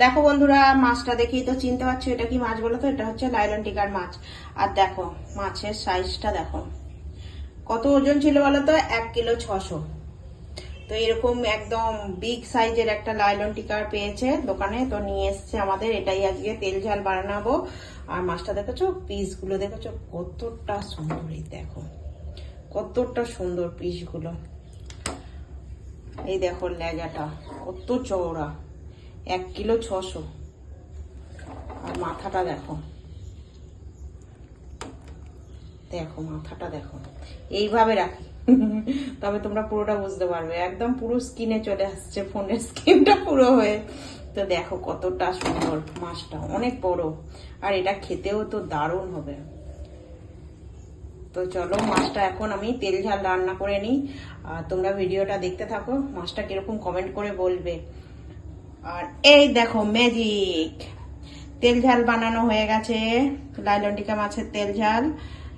দেখো বন্ধুরা, মাছটা দেখেই তো চিনতে পারছ এটা কি মাছ বলো তো? এটা হচ্ছে লাইলন টিকার মাছ। আর দেখো, মাছের সাইজটা দেখো। কত ওজন ছিল বলো তো? এক কিলো ছশো। তো এরকম একদম বিগ সাইজের একটা লাইলন টিকার পেয়েছে দোকানে। তো নিয়ে এসছে আমাদের। এটাই আজকে তেল ঝাল বানাবো। আর মাছটা দেখেছ? পিসগুলো দেখেছ? কতটা সুন্দর এই দেখো। কতটা সুন্দর পিসগুলো এই দেখো লেজাটা, কত চওড়া। এক কিলো ছশো। আর মাথাটা দেখো। দেখো, মাথাটা দেখো। এইভাবে রাখি। তবে তোমরা পুরোটা বুঝতে পারবে। একদম পুরো স্কিনে চলে আসছে, ফোনের স্কিনটা পুরো হয়ে। তো দেখো কতটা সুন্দর মাছটা, অনেক বড়। আর এটা খেতেও তো দারুণ হবে। তো চলো, মাছটা এখন আমি তেল ঝাল রান্না করে নিই। তোমরা ভিডিওটা দেখতে থাকো। মাছটা কীরকম কমেন্ট করে বলবে। আর এই দেখো ম্যাজিক তেল ঝাল বানানো হয়ে গেছে। লাইলন্টিকা মাছের তেল ঝাল।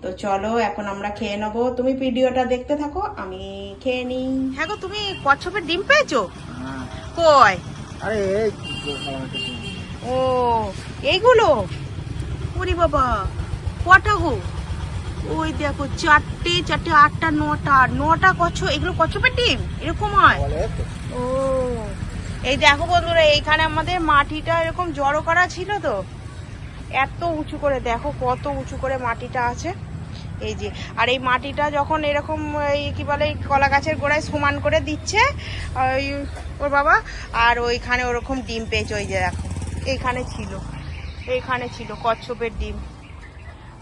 তো চলো এখন আমরা খেয়ে নেব। তুমি ভিডিওটা দেখতে থাকো আমি খেয়ে নিই। হ্যাঁ গো তুমি কচ্ছপের ডিম পেয়েছ? কই? আরে এই ও এইগুলো? ওরে বাবা কটা গো? ওই দেখো চারটে চারটে আটটা নটা। নটা কচ্ছপ এগুলো কচ্ছপের ডিম? এরকম হয়? ও। এই দেখো বন্ধুরা, এইখানে আমাদের মাটিটা এরকম জড়ো করা ছিল তো। এত উঁচু করে, দেখো কত উঁচু করে মাটিটা আছে। এই যে, আর এই মাটিটা যখন এরকম এই কি বলে, কলা গাছের গোড়ায় সমান করে দিচ্ছে, ওই ওর বাবা, আর ওইখানে ওরকম ডিম পেয়েছে, ওই যে দেখো, এইখানে ছিল এইখানে ছিল কচ্ছপের ডিম।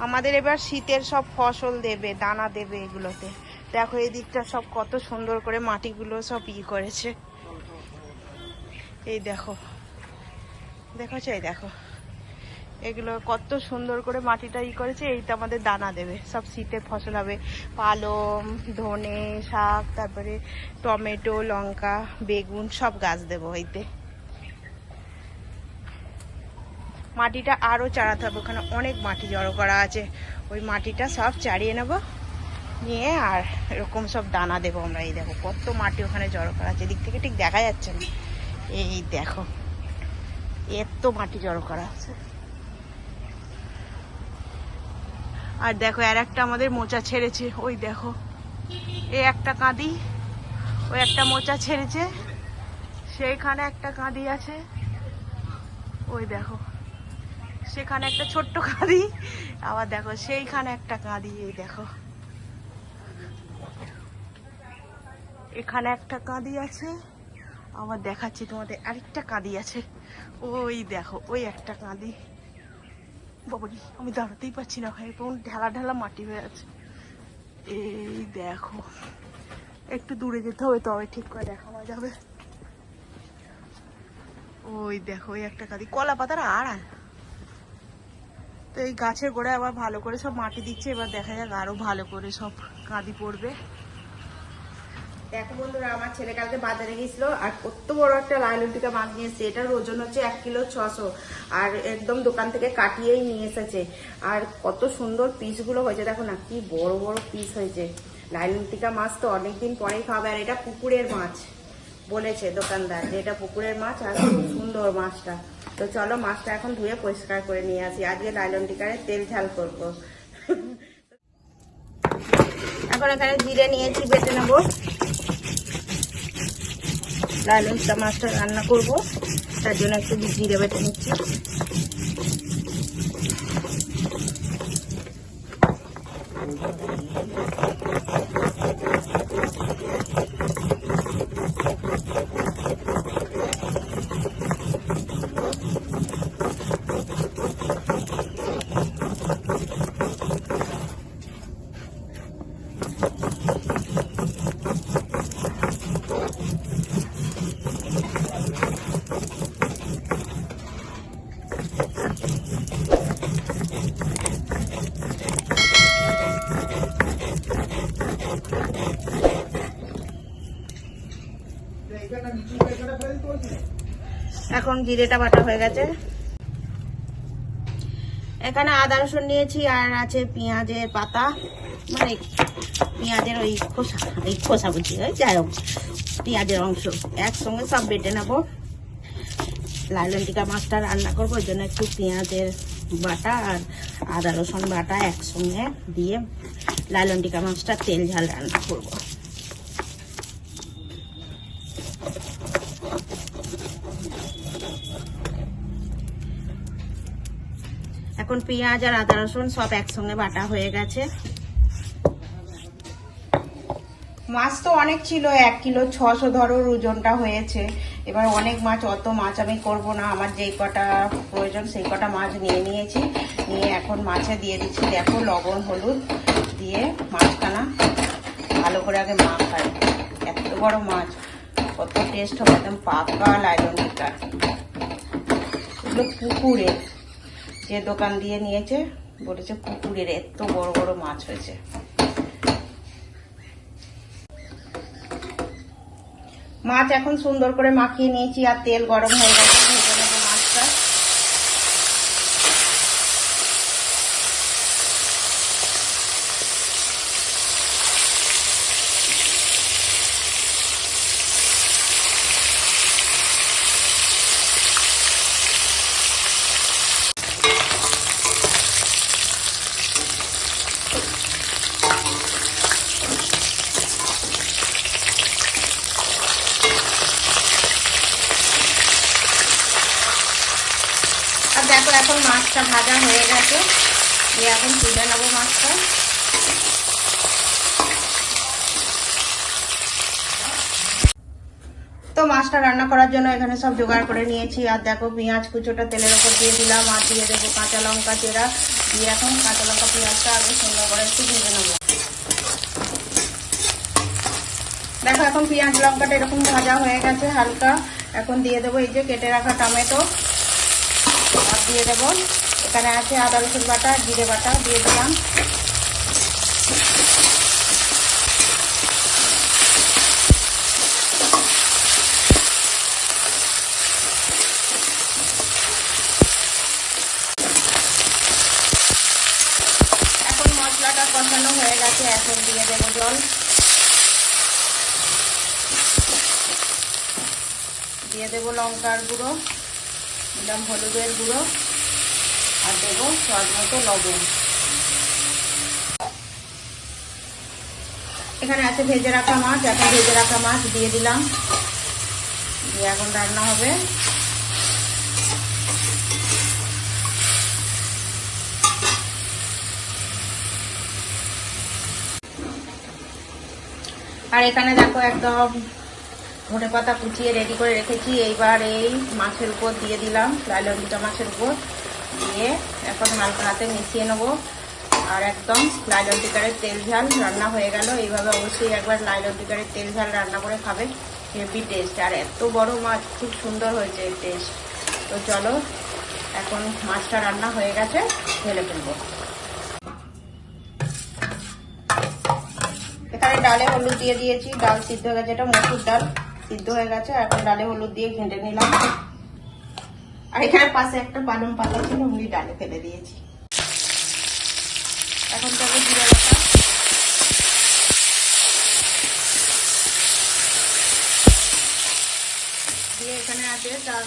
আমাদের এবার শীতের সব ফসল দেবে, দানা দেবে এগুলোতে। দেখো এই দিকটা সব কত সুন্দর করে মাটিগুলো সব ই করেছে। এই দেখো। দেখো এই দেখো। এগুলো কত সুন্দর করে মাটিটা ই করেছে, এইটা আমাদের দানা দেবে। সব শীতে ফসল হবে। পালং, ধনে, শাক, তারপরে টমেটো, লঙ্কা, বেগুন সব গাছ দেবো এইতে। মাটিটা আরও চাড়াতে হবে, ওখানে অনেক মাটি জড়ো করা আছে। ওই মাটিটা সব চাড়িয়ে নেব, নিয়ে আর এরকম সব দানা দেবো আমরা। এই দেখো কত মাটি ওখানে জড়ো করা আছে। এদিক থেকে ঠিক দেখা যাচ্ছে না। এই দেখো, এত মাটি জড়ো করা আছে। আর দেখো, আর একটা আমাদের মোচা ছেড়েছে, ওই দেখো। এই একটা কাঁদি ওই একটা মোচা ছেড়েছে, সেইখানে একটা কাঁদি আছে, ওই দেখো। সেখানে একটা ছোট্ট কাঁদি, আবার দেখো, সেইখানে একটা কাঁদি, এই দেখো। এখানে একটা কাঁদি আছে আবার দেখাচ্ছি তোমাদের, আরেকটা কাঁদি আছে। ওই দেখো, ওই একটা কাঁদি। বাবারি, আমি দাঁড়াতেই পারছি না ভাই কেমন ঢালা ঢালা মাটি হয়ে আছে। এই দেখো, একটু দূরে যেতে হবে, তবে ঠিক করে দেখানো যাবে। ওই দেখো, ওই একটা কাঁদি। কলা পাতার আড়াল। তো এই গাছের গোড়ায় আবার ভালো করে সব মাটি দিচ্ছে, এবার দেখা যাক আরও ভালো করে সব কাঁদি পড়বে। দেখো বন্ধুরা, আমার ছেলে কালকে বাজারে গেছিল, আর কত বড় একটা লাইলন্টিকা মাছ নিয়ে এসেছে এটার ওজন হচ্ছে এক কিলো ছশো, আর একদম দোকান থেকে কাটিয়েই নিয়ে এসেছে। আর কত সুন্দর পিসগুলো হয়েছে, দেখো না, কি বড় বড় পিস হয়েছে। লাইলন্টিকা মাছ তো অনেকদিন পরেই খাবে আর এটা পুকুরের মাছ বলেছে দোকানদার যে এটা পুকুরের মাছ, আর খুব সুন্দর মাছটা। তো চলো মাছটা এখন ধুয়ে পরিষ্কার করে নিয়ে আসি। আজকে লাইলন টিকারে তেল ঝাল করব। এখন এখানে জিরে নিয়েছি, বেটে নেব। টিকা মাছটা রান্না করব। তার জন্য একটু জিরে বেটে নিচ্ছি। এখন জিরেটা বাটা হয়ে গেছে। এখানে আদা রসুন নিয়েছি আর আছে পেঁয়াজের পাতা। মানে পেঁয়াজের ওই খোসা, এই খোসা বুঝি ওই যাই হোক, পেঁয়াজের অংশ একসঙ্গে সব বেটে নেব। লাইলন টিকা মাছটা রান্না করব, ওই জন্য একটু পেঁয়াজের বাটা আর আদা রসুন বাটা একসঙ্গে দিয়ে লাইলন টিকা মাছটা তেল ঝাল রান্না করব। এখন পেঁয়াজ আর আদা রসুন সব একসঙ্গে বাটা হয়ে গেছে। মাছ তো অনেক ছিল, এক কিলো ছশো ধরো ওজনটা হয়েছে। এবার অনেক মাছ, অত মাছ আমি করব না, আমার যেই কটা প্রয়োজন সেই কটা মাছ নিয়ে নিয়েছি। নিয়ে এখন মাছে দিয়ে দিচ্ছি, দেখো লবণ, হলুদ দিয়ে মাছখানা ভালো করে আগে মাখাই। এত বড় মাছ, কত টেস্ট হবে, একদম পাকা লাইলন পুকুরে। যে দোকান দিয়ে নিয়েছে, বলেছে পুকুরের এত বড় বড় মাছ হয়েছে। মাছ এখন সুন্দর করে মাখিয়ে নিয়েছি, আর তেল গরম হয়ে গেছে ভেজে নেব মাছটা আর দেখো এখন মাছটা ভাজা হয়ে গেছে। দিয়ে এখন তুলে নেব মাছটা। তো মাছটা রান্না করার জন্য এখানে সব জোগাড় করে নিয়েছি। আর দেখো, পেঁয়াজ কুচোটা তেলের ওপর দিয়ে দিলাম। আর দিয়ে দেবো কাঁচা লঙ্কা চেরা। দিয়ে এখন কাঁচা লঙ্কা পেঁয়াজটা আগে সুন্দর করে একটু ভেজে নেব। দেখো, এখন পেঁয়াজ লঙ্কাটা এরকম ভাজা হয়ে গেছে হালকা। এখন দিয়ে দেবো এই যে কেটে রাখা টমেটো। আর দিয়ে দেবো। এখানে আছে আদা, রসুন বাটা, জিরে বাটা, দিয়ে দিলাম। এখন মশলাটা কষানো হয়ে গেছে, এখন দিয়ে দেবো জল। দিয়ে দেবো লঙ্কার গুঁড়ো। দিলাম হলুদের গুঁড়ো আর দেবো স্বাদ মতো লবণ। এখানে আছে ভেজে রাখা মাছ এখন ভেজে রাখা মাছ দিয়ে দিলাম। দিয়ে এখন রান্না হবে। আর এখানে দেখো একদম ধনে পাতা কুচিয়ে রেডি করে রেখেছি। এইবার এই মাছের উপর দিয়ে দিলাম লাইলন দুটা মাছের উপর। দিয়ে এখন হালকা হাতে মিশিয়ে নেব। আর একদম লাইলন টিকারের তেল ঝাল রান্না হয়ে গেল। এইভাবে অবশ্যই একবার লাইলন টিকারের তেল ঝাল রান্না করে খাবে। হেভি টেস্ট আর এত বড় মাছ, খুব সুন্দর হয়েছে এই টেস্ট তো চলো, এখন মাছটা রান্না হয়ে গেছে, ঢেলে ফেলব। এখানে ডালে হলুদ দিয়ে দিয়েছি। ডাল সিদ্ধ হয়ে গেছে, এটা মসুর ডাল। সিদ্ধ হয়ে গেছে এখন ডালে হলুদ দিয়ে ঘেঁটে নিলাম। আর এখানে পাশে একটা পালং পাতা ছিল, উনি ডালে ফেলে দিয়েছি। এখন দেবো জিরে বাটা দিয়ে এখানে আছে চাল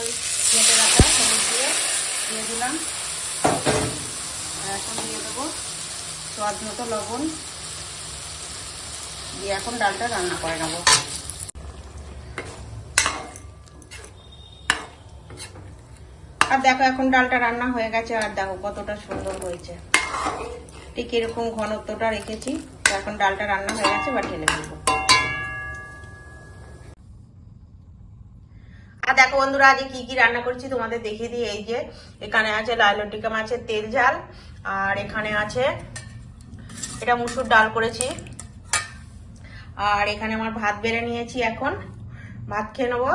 ঘেঁটে রাখা, হলুদ দিয়ে দিয়ে দিলাম। এখন দিয়ে দেবো স্বাদ মতো লবণ। দিয়ে এখন ডালটা রান্না করে নেব। আর দেখো এখন ডালটা রান্না হয়ে গেছে, আর দেখো কতটা সুন্দর হয়েছে। ঠিক এরকম ঘনত্বটা রেখেছি এখন ডালটা রান্না হয়ে গেছে বা ঢেলে ফেলব। আর দেখো বন্ধুরা, আজকে কি কি রান্না করছি তোমাদের দেখিয়ে দিই, এই যে এখানে আছে লাইলন টিকা মাছের তেল ঝাল, আর এখানে আছে, এটা মুসুর ডাল করেছি। আর এখানে আমার ভাত বেড়ে নিয়েছি এখন, ভাত খেয়ে নেব।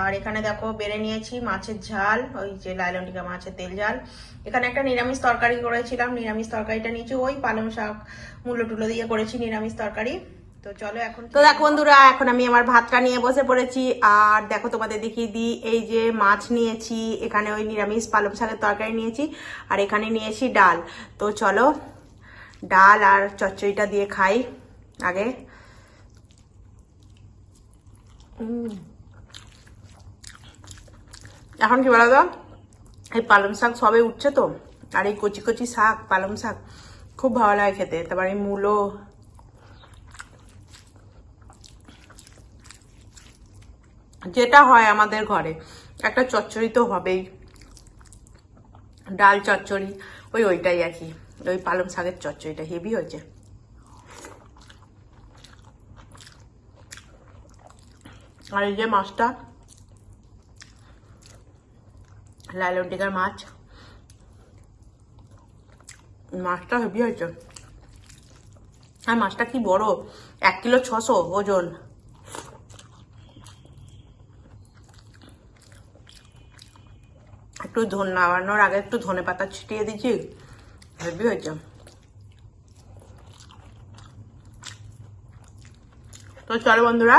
আর এখানে দেখো বেড়ে নিয়েছি মাছের ঝাল, ওই যে লাইলন টিকা মাছের তেল ঝাল। এখানে একটা নিরামিষ তরকারি করেছিলাম, নিরামিষ তরকারিটা নিয়েছি, ওই পালং শাক মূলো টুলো দিয়ে করেছি নিরামিষ তরকারি। তো চলো এখন তো দেখো বন্ধুরা, এখন আমি আমার ভাতটা নিয়ে বসে পড়েছি, আর দেখো তোমাদের দেখিয়ে দিই, এই যে মাছ নিয়েছি, এখানে ওই নিরামিষ পালং শাকের তরকারি নিয়েছি, আর এখানে নিয়েছি ডাল। তো চলো, ডাল আর চচ্চড়িটা দিয়ে খাই, আগে। এখন কি বলো তো? এই পালং শাক সবে উঠছে তো, আর এই কচি কচি শাক, পালং শাক খুব ভালো লাগে খেতে। তারপর এই মূলো। যেটা হয় আমাদের ঘরে, একটা চচ্চড়ি তো হবেই। ডাল চচ্চড়ি, ওই ওইটাই আর কি। ওই পালং শাকের চচ্চড়িটা হেভি হয়েছে। আর এই যে মাছটা লাইলন্টিকার মাছ মাছটা হেভি হয়েছে আর মাছটা কি বড় এক কিলো ছশো ওজন একটু ধন নামানোর আগে একটু ধনে পাতা ছিটিয়ে দিচ্ছি হেভি হয়েছে তো চলো বন্ধুরা,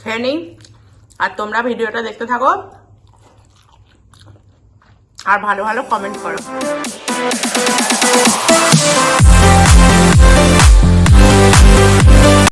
খেয়ে নিই। আর তোমরা ভিডিওটা দেখতে থাকো। আর ভালো ভালো কমেন্ট করো।